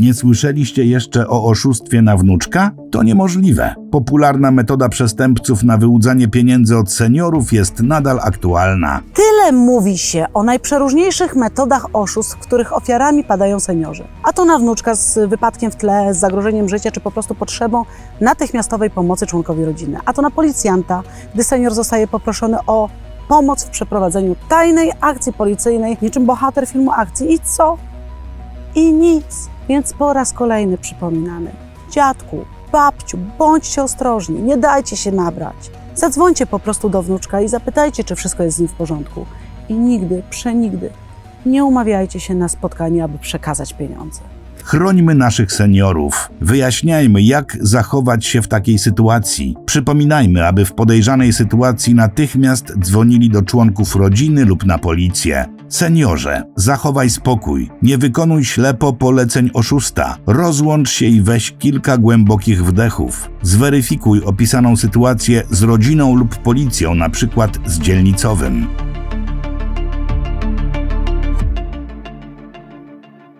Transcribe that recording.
Nie słyszeliście jeszcze o oszustwie na wnuczka? To niemożliwe. Popularna metoda przestępców na wyłudzanie pieniędzy od seniorów jest nadal aktualna. Tyle mówi się o najprzeróżniejszych metodach oszustw, których ofiarami padają seniorzy. A to na wnuczka z wypadkiem w tle, z zagrożeniem życia, czy po prostu potrzebą natychmiastowej pomocy członkowi rodziny. A to na policjanta, gdy senior zostaje poproszony o pomoc w przeprowadzeniu tajnej akcji policyjnej, niczym bohater filmu akcji. I co? I nic. Więc po raz kolejny przypominamy. Dziadku, babciu, bądźcie ostrożni, nie dajcie się nabrać. Zadzwońcie po prostu do wnuczka i zapytajcie, czy wszystko jest z nim w porządku. I nigdy, przenigdy nie umawiajcie się na spotkanie, aby przekazać pieniądze. Chrońmy naszych seniorów. Wyjaśniajmy, jak zachować się w takiej sytuacji. Przypominajmy, aby w podejrzanej sytuacji natychmiast dzwonili do członków rodziny lub na policję. Seniorze, zachowaj spokój. Nie wykonuj ślepo poleceń oszusta. Rozłącz się i weź kilka głębokich wdechów. Zweryfikuj opisaną sytuację z rodziną lub policją, na przykład z dzielnicowym.